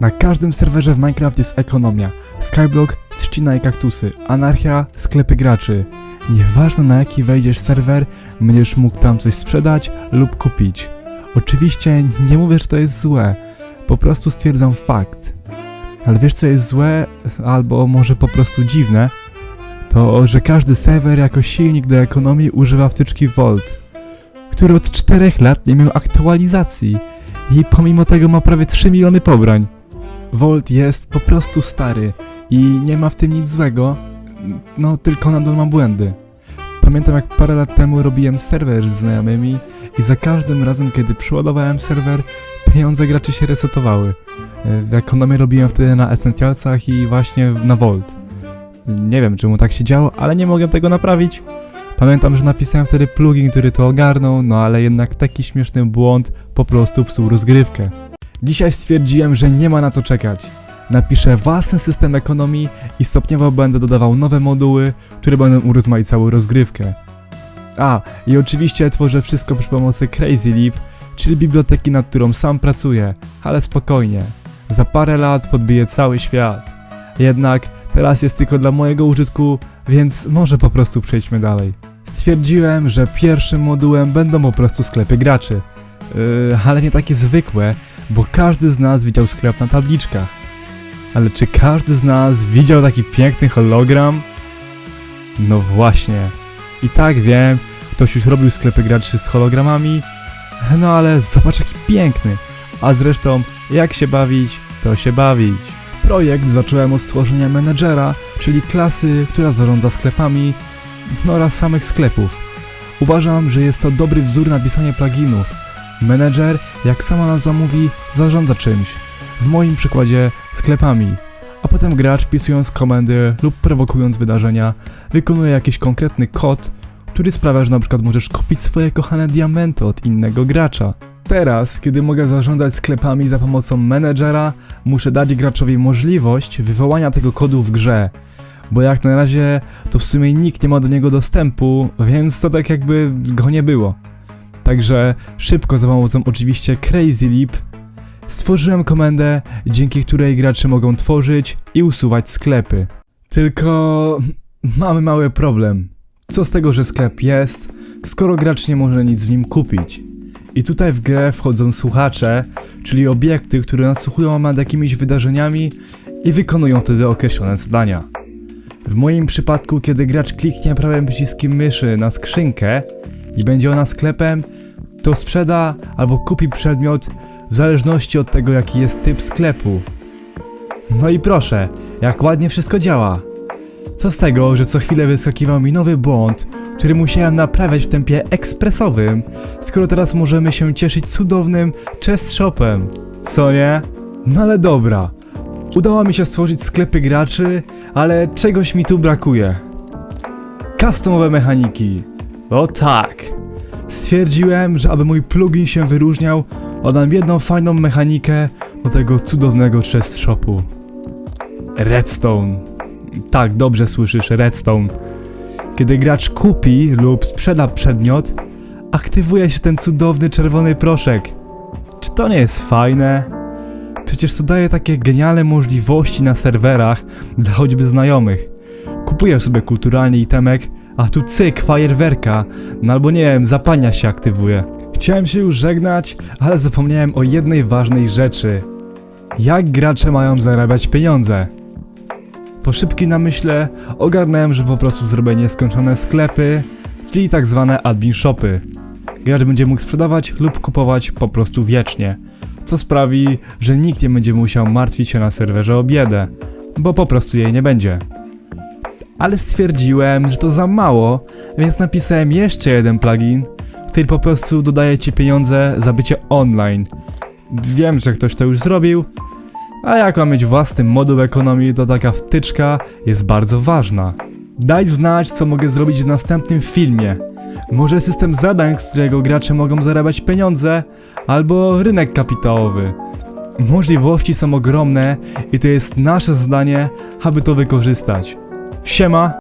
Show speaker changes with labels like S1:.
S1: Na każdym serwerze w Minecraft jest ekonomia. Skyblock, trzcina i kaktusy. Anarchia, sklepy graczy. Nieważne na jaki wejdziesz serwer, będziesz mógł tam coś sprzedać lub kupić. Oczywiście nie mówię, że to jest złe. Po prostu stwierdzam fakt. Ale wiesz co jest złe, albo może po prostu dziwne? To, że każdy serwer jako silnik do ekonomii używa wtyczki Volt, który od 4 lat nie miał aktualizacji i pomimo tego ma prawie 3 miliony pobrań. Volt jest po prostu stary i nie ma w tym nic złego, no tylko nadal ma błędy. Pamiętam jak parę lat temu robiłem serwer z znajomymi i za każdym razem kiedy przyładowałem serwer, pieniądze graczy się resetowały. E, W ekonomię robiłem wtedy na Essentialsach i właśnie na Volt. Nie wiem czemu tak się działo, ale nie mogłem tego naprawić. Pamiętam, że napisałem wtedy plugin, który to ogarnął, no ale jednak taki śmieszny błąd po prostu psuł rozgrywkę. Dzisiaj stwierdziłem, że nie ma na co czekać. Napiszę własny system ekonomii i stopniowo będę dodawał nowe moduły, które będą urozmaicały rozgrywkę. A, i oczywiście tworzę wszystko przy pomocy Crazy czyli biblioteki, nad którą sam pracuję, ale spokojnie. Za parę lat podbiję cały świat. Jednak teraz jest tylko dla mojego użytku, więc może po prostu przejdźmy dalej. Stwierdziłem, że pierwszym modułem będą po prostu sklepy graczy. Yy, ale nie takie zwykłe, bo każdy z nas widział sklep na tabliczkach. Ale czy każdy z nas widział taki piękny hologram? No właśnie. I tak wiem, ktoś już robił sklepy graczy z hologramami, no ale zobacz jaki piękny. A zresztą, jak się bawić, to się bawić. Projekt zacząłem od stworzenia menedżera, czyli klasy, która zarządza sklepami no oraz samych sklepów. Uważam, że jest to dobry wzór na pisanie pluginów. Menedżer, jak sama nazwa mówi, zarządza czymś. W moim przykładzie sklepami. A potem gracz wpisując komendy lub prowokując wydarzenia, wykonuje jakiś konkretny kod, który sprawia, że na przykład możesz kupić swoje kochane diamenty od innego gracza. Teraz, kiedy mogę zarządzać sklepami za pomocą menedżera, muszę dać graczowi możliwość wywołania tego kodu w grze. Bo jak na razie to w sumie nikt nie ma do niego dostępu, więc to tak jakby go nie było. Także szybko za pomocą oczywiście Crazy Leap stworzyłem komendę, dzięki której gracze mogą tworzyć i usuwać sklepy. Tylko mamy mały problem. Co z tego, że sklep jest, skoro gracz nie może nic w nim kupić? I tutaj w grę wchodzą słuchacze, czyli obiekty, które nasłuchują nad jakimiś wydarzeniami i wykonują wtedy określone zadania. W moim przypadku, kiedy gracz kliknie prawym przyciskiem myszy na skrzynkę i będzie ona sklepem, to sprzeda albo kupi przedmiot w zależności od tego, jaki jest typ sklepu. No i proszę, jak ładnie wszystko działa. Co z tego, że co chwilę wyskakiwał mi nowy błąd, który musiałem naprawiać w tempie ekspresowym, skoro teraz możemy się cieszyć cudownym chest shopem. Co nie? No ale dobra. Udało mi się stworzyć sklepy graczy, ale czegoś mi tu brakuje. Customowe mechaniki. O tak. Stwierdziłem, że aby mój plugin się wyróżniał, oddam jedną fajną mechanikę do tego cudownego chest shopu. Redstone. Tak, dobrze słyszysz, redstone. Kiedy gracz kupi lub sprzeda przedmiot, aktywuje się ten cudowny czerwony proszek. Czy to nie jest fajne? Przecież to daje takie genialne możliwości na serwerach dla choćby znajomych. Kupujesz sobie kulturalnie itemek, a tu cyk, fajerwerka, no albo nie wiem, zapania się aktywuje. Chciałem się już żegnać, ale zapomniałem o jednej ważnej rzeczy. Jak gracze mają zarabiać pieniądze? Po szybkim namyśle ogarnąłem, że po prostu zrobię nieskończone sklepy, czyli tak zwane admin shopy. Gracz będzie mógł sprzedawać lub kupować po prostu wiecznie, co sprawi, że nikt nie będzie musiał martwić się na serwerze o biedę, bo po prostu jej nie będzie. Ale stwierdziłem, że to za mało, więc napisałem jeszcze jeden plugin, który po prostu dodaje ci pieniądze za bycie online. Wiem, że ktoś to już zrobił, a jak mam mieć własny moduł ekonomii, to taka wtyczka jest bardzo ważna. Daj znać, co mogę zrobić w następnym filmie. Może system zadań, z którego gracze mogą zarabiać pieniądze, albo rynek kapitałowy. Możliwości są ogromne i to jest nasze zadanie, aby to wykorzystać. Siema!